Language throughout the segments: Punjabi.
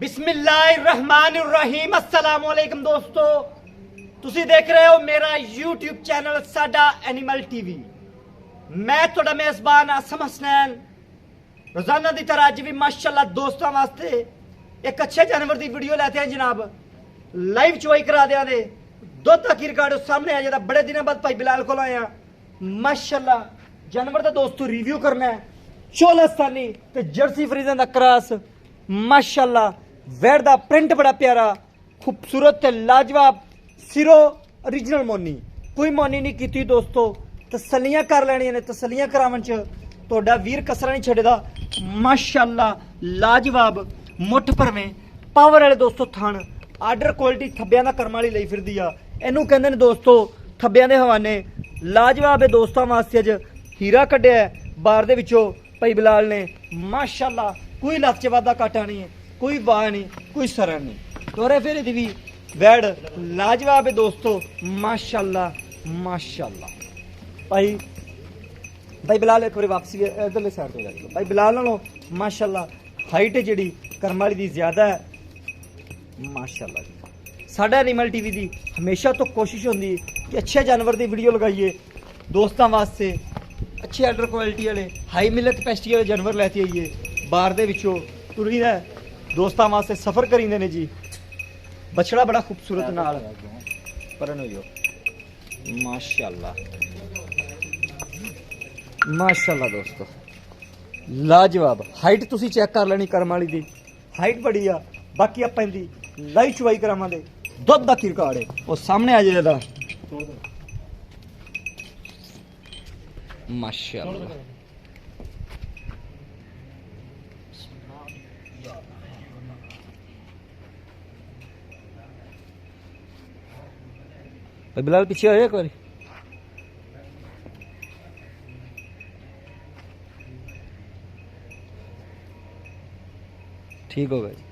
ਬਿਸਮਿਲ੍ਲਾਹਿਰਰਹਿਮਾਨਿਰਰਹੀਮ ਅਸਲਾਮ ਵਾਲੇਕਮ ਦੋਸਤੋ ਤੁਸੀਂ ਦੇਖ ਰਹੇ ਹੋ ਮੇਰਾ YouTube ਚੈਨਲ ਸਾਡਾ ਐਨੀਮਲ ਟੀਵੀ ਮੈਂ ਤੁਹਾਡਾ ਮੇਜ਼ਬਾਨ ਅਸਮ ਹਸਨੈਨ ਰੋਜ਼ਾਨਾ ਦੀ ਤਰ੍ਹਾਂ ਅੱਜ ਵੀ ਮਾਸ਼ਾਅੱਲਾ ਦੋਸਤਾਂ ਵਾਸਤੇ ਇੱਕ ਅੱਛੇ ਜਾਨਵਰ ਦੀ ਵੀਡੀਓ ਲੈਤੇ ਹਾਂ ਜਨਾਬ ਲਾਈਵ ਚੋਈ ਕਰਾ ਦਿਆਂ ਦੇ ਦੁੱਧ ਦਾ ਕੀ ਰਿਕਾਰਡ ਸਾਹਮਣੇ ਆ ਜਿਹੜਾ ਬੜੇ ਦਿਨਾਂ ਬਾਅਦ ਭਾਈ ਬਿਲਾਲ ਕੋਲ ਆਇਆ ਮਾਸ਼ਾਅੱਲਾ ਜਾਨਵਰ ਦਾ ਦੋਸਤੋ ਰਿਵਿਊ ਕਰਨਾ ਹੈ ਚੋਲਸਤਾਨੀ ਤੇ ਜਰਸੀ ਫਰੀਜ਼ਾਂ ਦਾ ਕਰਾਸ ਮਾਸ਼ਾਅੱਲਾ ਵੈੜ ਦਾ ਪ੍ਰਿੰਟ ਬੜਾ ਪਿਆਰਾ, ਖੂਬਸੂਰਤ ਤੇ ਲਾਜਵਾਬ ਸਿਰੋ origignal ਮੋਨੀ। ਕੋਈ ਮੋਨੀ ਨਹੀਂ ਕੀਤੀ ਦੋਸਤੋ, ਤਸੱਲੀਆਂ ਕਰ ਲੈਣੀਆਂ ਨੇ, ਤਸੱਲੀਆਂ ਕਰਾਉਣ ਚ। ਤੁਹਾਡਾ ਵੀਰ ਕਸਰਾ ਨਹੀਂ ਛੱਡਦਾ। ਮਾਸ਼ਾਅੱਲਾ, ਲਾਜਵਾਬ, ਮੁੱਠ ਭਰਵੇਂ ਪਾਵਰ ਵਾਲੇ ਦੋਸਤੋ ਥਣ। ਆਰਡਰ ਕੁਆਲਿਟੀ ਥੱਬਿਆਂ ਦਾ ਕਰਮ ਵਾਲੀ ਲਈ ਫਿਰਦੀ ਆ। ਇਹਨੂੰ ਕਹਿੰਦੇ ਨੇ ਦੋਸਤੋ, ਥੱਬਿਆਂ ਦੇ ਹਵਾਨੇ। ਲਾਜਵਾਬ ਇਹ ਦੋਸਤਾਂ ਵਾਸਤੇ ਅੱਜ ਹੀਰਾ ਕੱਢਿਆ ਬਾਹਰ ਦੇ ਵਿੱਚੋਂ ਭਾਈ ਬਿਲਾਲ ਨੇ। ਮਾਸ਼ਾਅੱਲਾ, ਕੋਈ ਲੱਤ ਚ ਵਾਦਾ ਕਾਟਾ ਨਹੀਂ ਹੈ। ਕੋਈ ਬਾਹ ਨਹੀਂ, ਕੋਈ ਸਰਨ ਨਹੀਂ। ਤੋਰੇ ਫਿਰ ਇਹਦੀ ਵੀ ਵੈੜ ਲਾਜਵਾਬ ਹੈ ਦੋਸਤੋ, ਮਾਸ਼ਾਅੱਲਾ ਮਾਸ਼ਾਅੱਲਾ। ਭਾਈ ਭਾਈ ਬਿਲਾਲ ਇੱਕ ਵਾਰੀ ਵਾਪਸੀ ਇਧਰਲੇ ਸਾਈਡ ਤੋਂ ਜਾ ਕੇ ਭਾਈ ਬਿਲਾਲ ਨਾਲੋਂ, ਮਾਸ਼ਾਅੱਲਾ ਹਾਈਟ ਜਿਹੜੀ ਕਰਮ ਵਾਲੀ ਦੀ ਜ਼ਿਆਦਾ ਹੈ। ਮਾਸ਼ਾਅੱਲਾ ਜੀ। ਸਾਡਾ ਐਨੀਮਲ ਟੀਵੀ ਦੀ ਹਮੇਸ਼ਾ ਤੋਂ ਕੋਸ਼ਿਸ਼ ਹੁੰਦੀ ਹੈ ਕਿ ਅੱਛੇ ਜਾਨਵਰ ਦੀ ਵੀਡੀਓ ਲਗਾਈਏ, ਦੋਸਤਾਂ ਵਾਸਤੇ। ਅੱਛੇ ਆਰਡਰ ਕੁਆਲਿਟੀ ਵਾਲੇ ਹਾਈ ਮਿਲਕ ਕੈਪੈਸਿਟੀ ਵਾਲੇ ਜਾਨਵਰ ਲੈ ਕੇ ਆਈਏ। ਬਾਹਰ ਦੇ ਵਿੱਚੋਂ ਤੁਰੀਦਾ ਹੈ। ਦੋਸਤਾਂ ਵਾਸਤੇ ਸਫ਼ਰ ਕਰੀਂਦੇ ਨੇ ਜੀ। ਬਛੜਾ ਬੜਾ ਖੂਬਸੂਰਤ ਨਾਲ। ਪਰਨ ਹੋਇਓ। ਮਾਸ਼ਾਅੱਲਾ। ਮਾਸ਼ਾਅੱਲਾ ਦੋਸਤੋ। ਲਾਜਵਾਬ। ਹਾਈਟ ਤੁਸੀਂ ਚੈੱਕ ਕਰ ਲੈਣੀ ਕਰਮ ਵਾਲੀ ਦੀ। ਹਾਈਟ ਬੜੀ ਆ। ਬਾਕੀ ਆਪਾਂ ਇਹਦੀ ਲਾਈ ਚੁਵਾਈ ਕਰਾਵਾਂਗੇ। ਦੁੱਧ ਦਾ ਰਿਕਾਰਡ ਹੈ ਉਹ ਸਾਹਮਣੇ ਆ ਜਾਏਗਾ ਮਾਸ਼ਾਅੱਲਾ। ਭਾਈ ਬਿਲਾਲ ਪਿੱਛੇ ਹੋਇਆ ਇੱਕ ਵਾਰੀ। ਠੀਕ ਹੋ ਗਿਆ ਜੀ।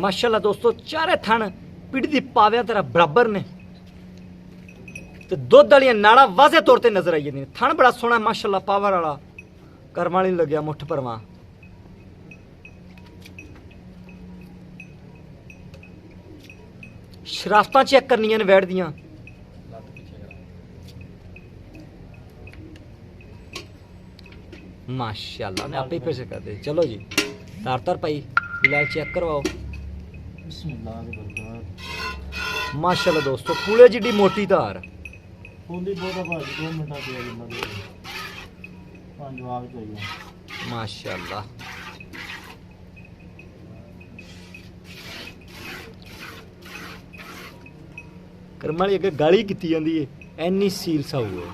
ਮਾਸ਼ਾਅੱਲਾ ਦੋਸਤੋ, ਚਾਰੇ ਥਣ ਪਿੜ ਦੀ ਪਾਵਿਆਂ ਤੇਰਾ ਬਰਾਬਰ ਨੇ। ਤੇ ਦੁੱਧ ਵਾਲੀਆਂ ਨਾੜਾਂ ਵਾਜ਼ੇ ਤੌਰ ਤੇ ਨਜ਼ਰ ਆਈ ਜਾਂਦੀਆਂ ਨੇ। ਥਣ ਬੜਾ ਸੋਹਣਾ, ਮਾਸ਼ਾਅੱਲਾ ਪਾਵਰ ਵਾਲਾ। ਕਰਮ ਵਾਲੀ ਲੱਗਿਆ ਮੁੱਠ ਭਰਵਾ। ਸ਼ਰਾਫਤਾਂ ਚੈੱਕ ਕਰਨੀਆਂ ਨੇ ਵੈੜ ਦੀਆਂ। ਮਾਸ਼ਾਅੱਲਾ ਨੇ ਆਪੇ ਪੈਸੇ ਕਰਦੇ ਚਲੋ ਜੀ ਤਾਰ ਤਾਰ ਭਾਈ, ਬਿਲਾਲ ਚੈੱਕ ਕਰਵਾਓ ਬਿਸਮਿਲ੍ਲਾਹ ਮਾਸ਼ਾਅੱਲਾ ਦੋਸਤੋ ਪੂਲੇ ਜਿੱਡੀ ਮੋਟੀ ਧਾਰ। ਹੁੰਦੀ ਬਹੁਤਾ ਭਾਜੀ 2 ਮਿੰਟਾਂ ਦੇ ਜਿੰਨਾ ਦੇ ਪੰਜ ਜਵਾਬ ਚਾਹੀਦਾ ਮਾਸ਼ਾਅੱਲਾ। ਕਰਮਾਂ ਵਾਲੀ ਅੱਗੇ ਗਾਲੀ ਕੀਤੀ ਜਾਂਦੀ ਏ ਐਨੀ ਸੀਲ ਸਾਊ ਹੈ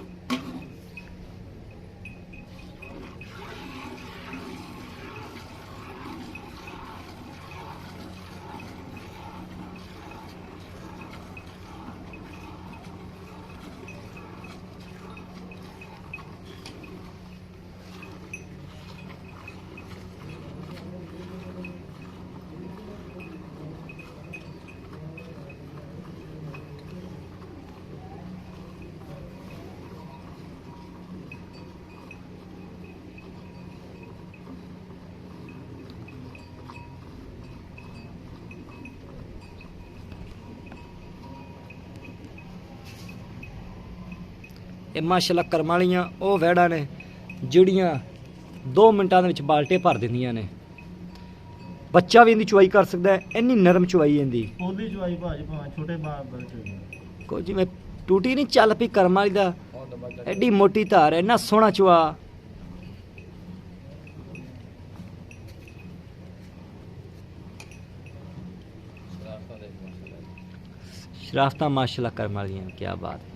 ਇਹ ਮਾਸ਼ਾਅੱਲਾ ਕਰਮਾਂ ਵਾਲੀਆਂ ਉਹ ਵੈੜਾਂ ਨੇ ਜਿਹੜੀਆਂ 2 ਮਿੰਟਾਂ ਦੇ ਵਿੱਚ ਬਾਲਟੇ ਭਰ ਦਿੰਦੀਆਂ ਨੇ। ਬੱਚਾ ਵੀ ਇਹਦੀ ਚੁਆਈ ਕਰ ਸਕਦਾ ਹੈ ਇੰਨੀ ਨਰਮ ਚੁਆਈ ਇਹਦੀ। ਹੁੰਦੀ ਜਵਾਈ ਭਾਜੀ ਭਾਵੇਂ ਛੋਟੇ ਬਲ ਕੋਈ ਜਿਵੇਂ ਟੂਟੀ ਨਹੀਂ ਚੱਲ ਪਈ ਕਰਮ ਵਾਲੀ ਦਾ ਐਡੀ ਮੋਟੀ ਧਾਰ ਹੈ ਇੰਨਾ ਸੋਹਣਾ ਚੁਆ ਸ਼ਰਾਫਤਾਂ ਮਾਸ਼ਾਅੱਲਾ। ਕਰਮ ਵਾਲੀਆਂ ਕੀ ਬਾਤ ਹੈ।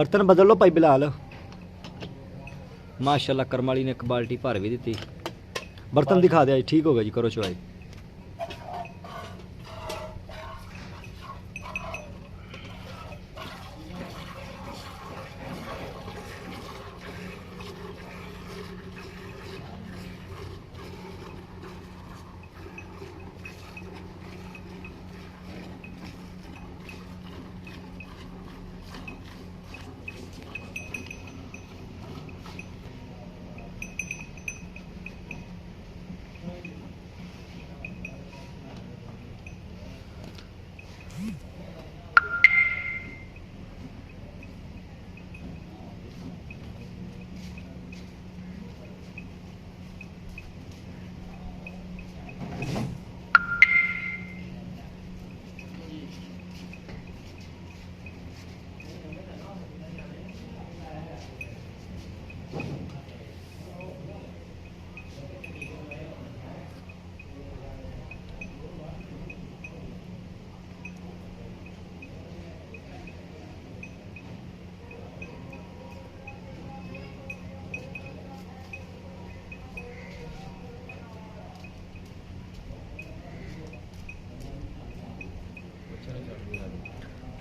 ਬਰਤਨ ਬਦਲ ਲਓ ਭਾਈ ਬਿਲਾਲ। ਮਾਸ਼ਾਅੱਲਾ ਕਰਮ ਵਾਲੀ ਨੇ ਇੱਕ ਬਾਲਟੀ ਭਰ ਵੀ ਦਿੱਤੀ। ਬਰਤਨ ਦਿਖਾ ਦਿਆ ਜੀ ਠੀਕ ਹੋ ਗਿਆ ਜੀ ਕਰੋ ਚੁਆਈ।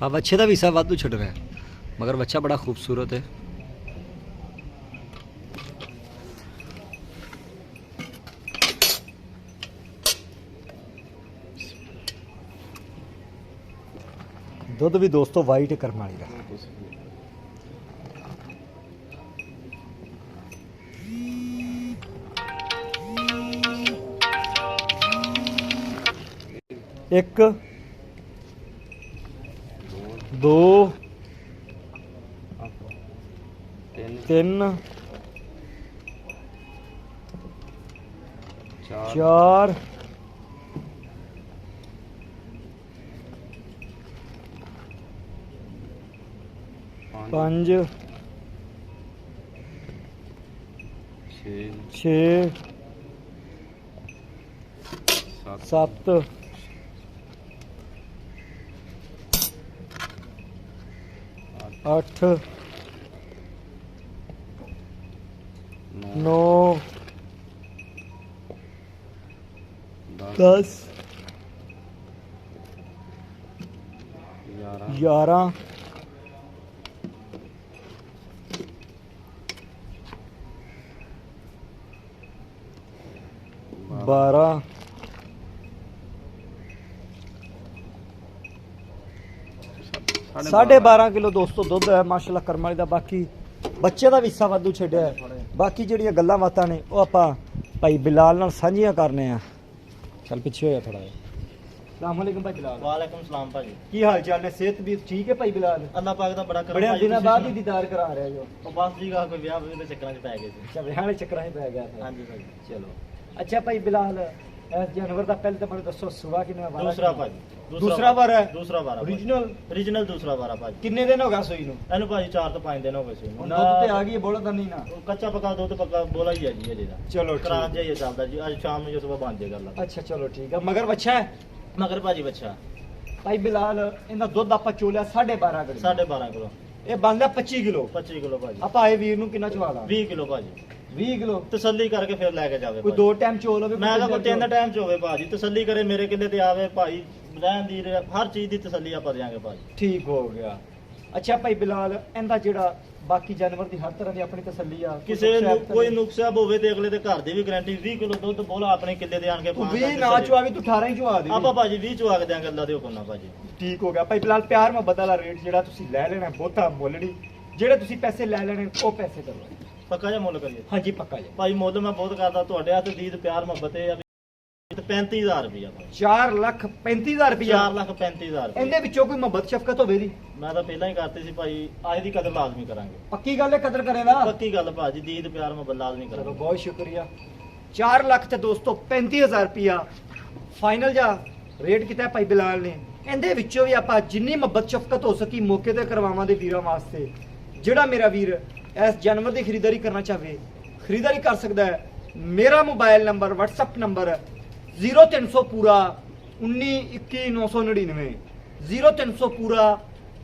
ਹਾਂ ਬੱਚੇ ਦਾ ਵੀ ਹਿੱਸਾ ਵਾਧੂ ਛੱਡ ਰਿਹਾ ਮਗਰ ਬੱਚਾ ਬੜਾ ਖੂਬਸੂਰਤ ਹੈ ਦੁੱਧ ਵੀ ਦੋਸਤੋ ਵਾਈਟ ਕਰਨ ਵਾਲੀ ਦਾ ਇੱਕ ਦੋ ਤਿੰਨ। ਚਾਰ। ਪੰਜ। 6 7 ਅੱਠ ਨੌ ਦਸ ਗਿਆਰਾਂ ਬਾਰਾਂ ਸਾਢੇ 12 ਕਿਲੋ ਦੋਸਤੋ ਦੁੱਧ ਹੈ ਮਾਸ਼ਾਅੱਲਾ ਕਰਮ ਵਾਲੀ ਦਾ। ਬਾਕੀ ਬੱਚੇ ਦਾ ਵੀ ਹਿੱਸਾ ਵਾਧੂ ਛੱਡਿਆ ਹੈ। ਬਾਕੀ ਜਿਹੜੀਆਂ ਗੱਲਾਂ ਬਾਤਾਂ ਨੇ ਉਹ ਆਪਾਂ ਭਾਈ ਬਿਲਾਲ ਨਾਲ ਸਾਂਝੀਆਂ ਕਰਨੇ ਆ। ਚੱਲ ਪਿੱਛੇ ਹੋਇਆ ਥੋੜਾ ਜਿਹਾ। ਸਲਾਮ ਅਲੈਕਮ ਭਾਈ ਬਿਲਾਲ। ਵਾਲੇਕੁਮ ਸਲਾਮ ਭਾਜੀ। ਕੀ ਹਾਲ ਚਾਲ ਨੇ? ਸਿਹਤ ਵੀ ਠੀਕ ਹੈ ਭਾਈ ਬਿਲਾਲ? ਅੱਲਾਹ ਪਾਕ ਦਾ ਬੜਾ ਕਰਮ ਬੜੇ ਭਾਜੀ, ਦਿਨਾਂ ਤੁਸੀਂ ਬਾਅਦ ਹੀ ਸੁਣਾਓ। ਦੀਦਾਰ ਕਰਾ ਰਿਹਾ ਜੋ ਉਹ ਬਸ ਜੀ ਗਾ ਕੋਈ ਵਿਆਹ ਵੀ ਦੇ ਚੱਕਰਾਂ 'ਚ ਪੈ ਗਏ ਸੀ। ਅੱਛਾ ਵਿਆਹ ਵਾਲੇ ਚੱਕਰਾਂ 'ਚ ਪੈ ਗਿਆ ਸੀ ਹਾਂਜੀ ਭਾਜੀ। ਚਲੋ। ਅੱਛਾ ਭਾਈ ਬਿਲਾਲ ਇਸ ਜਾਨਵਰ ਦਾ ਪਹਿਲੇ ਤਾਂ ਮੈਨੂੰ ਦੱਸੋ ਸੁਬਾ ਕਿੰਨਾ ਵਾਰਾ ਦੂਸਰਾ ਭਾਜੀ ਦੂਸਰਾ ਵਾਰ ਹੈ? ਦੂਸਰਾ ਵਾਰਾ Original? origignal ਦੂਸਰਾ ਵਾਰਾ ਭਾਜੀ। ਕਿੰਨੇ ਦਿਨ ਹੋ ਗਿਆ ਸੂਈ ਨੂੰ? ਇਹਨੂੰ ਭਾਜੀ 4 ਤੋਂ 5 ਦਿਨ ਹੋ ਗਏ ਸੀ ਹੁਣ ਦੁੱਧ ਤੇ ਆ ਗਈ ਬੋਲਾ ਤਾਂ ਨਹੀਂ ਨਾ। ਉਹ ਕੱਚਾ ਪੱਕਾ ਦੁੱਧ ਪੱਕਾ ਬੋਲਾ ਹੀ ਹੈ ਜੀ ਇਹਦੇ ਦਾ। ਚਲੋ ਕਰਾਰ ਜਿਹਾ ਹੀ ਚੱਲਦਾ ਜੀ ਅੱਜ ਸ਼ਾਮ ਨੂੰ ਜੋ ਸਵੇਰ ਬਣ ਜਾਏਗਾ ਅੱਲਾ ਅੱਛਾ ਚਲੋ ਠੀਕ ਹੈ ਮਗਰ ਬੱਚਾ ਹੈ? ਮਗਰ ਭਾਜੀ ਬੱਚਾ ਭਾਈ ਬਿਲਾਲ ਇਹਦਾ ਦੁੱਧ ਆਪਾਂ ਚੋਲਿਆ 12.5 ਕਿਲੋ। 12.5 ਕਿਲੋ। ਇਹ ਬਣਦਾ 25 ਕਿਲੋ। 25 ਕਿਲੋ ਭਾਜੀ। ਆਪਾਂ ਇਹ ਵੀਰ ਨੂੰ ਕਿੰਨਾ ਚਵਾ ਦਾਂ 20 ਕਿਲੋ ਭਾਜੀ। 20 ਕਿਲੋ ਤਸੱਲੀ ਕਰਕੇ ਫਿਰ ਲੈ ਕੇ ਜਾਵੇ ਕੋਈ ਭਾਜੀ। ਦੋ ਟਾਈਮ ਚੋਲ ਹੋਵੇ ਮੈਂ ਕਿਹਾ ਕੋਈ ਤਿੰਨ ਟਾਈਮ ਚ ਹੋਵੇ ਭਾਜੀ ਤਸੱਲੀ ਕਰੇ ਮੇਰੇ ਕਿੱਲੇ ਤੇ ਆਵੇ ਭਾਈ ਰਹਿਣ ਦੀ ਹਰ ਚੀਜ਼ ਦੀ ਤਸੱਲੀ ਆਪਾਂ ਦਿਆਂਗੇ ਭਾਜੀ। ਠੀਕ ਹੋ ਗਿਆ। ਅੱਛਾ ਭਾਈ ਬਿਲਾਲ ਇਹਦਾ ਜਿਹੜਾ ਬਾਕੀ ਜਾਨਵਰ ਦੀ ਹਰ ਤਰ੍ਹਾਂ ਦੀ ਆਪਣੀ ਤਸੱਲੀ ਆ ਕਿਸੇ ਨੂੰ ਕੋਈ ਨੁਕਸਾ ਹੋਵੇ ਤੇ ਅਗਲੇ ਦੇ ਘਰ ਦੀ ਵੀ ਗਾਰੰਟੀ 20 ਕਿਲੋ ਦੁੱਧ ਬੋਲਾ ਆਪਣੇ ਕਿੱਲੇ ਦੇ ਆਣ ਕੇ ਤੂੰ ਪਾਉਣ 20 ਦਾ ਨਾ। ਚਵਾ ਵੀ ਤੂੰ 18 ਹੀ ਚਵਾ ਦੇ। ਆਪਾਂ ਭਾਜੀ 20 ਚਵਾ ਕੇ ਦਿਆਂਗੇ ਅੱਲਾ ਦੇ ਹੁਕਮ ਨਾਲ ਭਾਜੀ। ਠੀਕ ਹੋ ਗਿਆ। ਭਾਈ ਬਿਲਾਲ ਪਿਆਰ ਮੁਹੱਬਤ ਵਾਲਾ ਰੇਟ ਜਿਹੜਾ ਤੁਸੀਂ ਲੈ ਲੈਣਾ ਬਹੁਤਾ ਮੁੱਲ ਨਹੀਂ। ਜਿਹੜੇ ਤੁਸੀਂ ਪੈਸੇ ਲੈ ਲੈਣੇ ਉਹ ਪੈਸੇ ਕਰੋ। ਪੱਕਾ ਜਿਹਾ ਮੁੱਲ ਕਰੀਏ? ਹਾਂਜੀ ਪੱਕਾ ਜੀ ਭਾਈ ਮੁੱਲ ਮੈਂ ਬਹੁਤ ਕਰਦਾ ਤੁਹਾਡੇ ਹੱਥ ਦੀਦ ਪਿਆਰ ਮੁਹੱਬਤ ਵੀ ਤੇ 35000 ਰੁਪਇਆ ਭਾਈ। 4 ਲੱਖ 35000 ਰੁਪਇਆ 4 ਲੱਖ 35000 ਰੁਪਇਆ ਇਹਦੇ ਵਿੱਚੋਂ ਕੋਈ ਮੁਹੱਬਤ ਸ਼ਫਕਤ ਹੋਵੇ ਦੀ ਮੈਂ ਤਾਂ ਪਹਿਲਾਂ ਹੀ ਕਰਤੀ ਸੀ ਭਾਈ ਅੱਜ ਦੀ ਕਦਰ ਲਾਜ਼ਮੀ ਕਰਾਂਗੇ। ਪੱਕੀ ਗੱਲ ਹੈ ਕਦਰ ਕਰੇਗਾ? ਪੱਕੀ ਗੱਲ ਭਾਜੀ ਦੀਦ ਪਿਆਰ ਮੁਹੱਬਤ ਲਾਜ਼ਮੀ ਚਲੋ ਕਰਾਂਗੇ ਬਹੁਤ ਸ਼ੁਕਰੀਆ। 4 ਲੱਖ ਤੇ ਦੋਸਤੋ 35000 ਰੁਪਇਆ ਫਾਈਨਲ ਜਾ ਰੇਟ ਕੀਤਾ ਹੈ ਭਾਈ ਬਿਲਾਲ ਨੇ। ਇਹਦੇ ਵਿੱਚੋਂ ਵੀ ਆਪਾਂ ਜਿੰਨੀ ਮੁਹੱਬਤ ਸ਼ਫਕਤ ਹੋ ਸਕੀ ਮੌਕੇ ਤੇ ਕਰਵਾਵਾਂ ਦੇ ਵੀਰਾਂ ਵਾਸਤੇ। ਜਿਹੜਾ ਮੇਰਾ ਵੀਰ ਇਸ ਜਾਨਵਰ ਦੀ ਖਰੀਦਦਾਰੀ ਕਰਨਾ ਚਾਹਵੇ, ਖਰੀਦਦਾਰੀ ਕਰ ਸਕਦਾ ਹੈ। ਮੇਰਾ ਮੋਬਾਈਲ ਨੰਬਰ, WhatsApp ਨੰਬਰ 0300 ਪੂਰਾ 1911999 0300 ਪੂਰਾ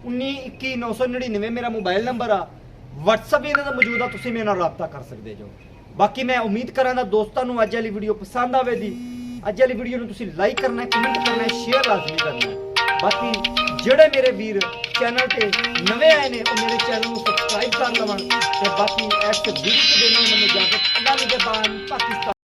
19219999 ਮੇਰਾ ਮੋਬਾਈਲ ਨੰਬਰ ਆ। WhatsApp ਵੀ ਇਹਨਾਂ ਦਾ ਮੌਜੂਦ ਆ, ਤੁਸੀਂ ਮੇਰੇ ਨਾਲ ਰਾਬਤਾ ਕਰ ਸਕਦੇ ਜੋ। ਬਾਕੀ ਮੈਂ ਉਮੀਦ ਕਰਾਂਗਾ ਦੋਸਤਾਂ ਨੂੰ ਅੱਜ ਵਾਲੀ ਵੀਡੀਓ ਪਸੰਦ ਆਵੇਗੀ। ਅੱਜ ਵਾਲੀ ਵੀਡੀਓ ਨੂੰ ਤੁਸੀਂ ਲਾਈਕ ਕਰਨਾ ਕਮੈਂਟ ਕਰਨਾ ਸ਼ੇਅਰ ਲਾਜ਼ਮੀ ਕਰਨਾ। ਬਾਕੀ ਜਿਹੜੇ ਮੇਰੇ ਵੀਰ ਚੈਨਲ ਤੇ ਨਵੇਂ ਆਏ ਨੇ, ਉਹ ਮੇਰੇ ਚੈਨਲ ਨੂੰ ਸਬਸਕ੍ਰਾਈਬ ਕਰ ਲਵਣ ਤੇ ਬਾਕੀ ਇਸ ਵੀਡੀਓ ਦੇ ਨਾਲ ਮੈਨੂੰ ਇਜਾਜ਼ਤ ਅੱਲਾਹ ਨਿਗਹਿਬਾਨ ਪਾਕਿਸਤਾਨ।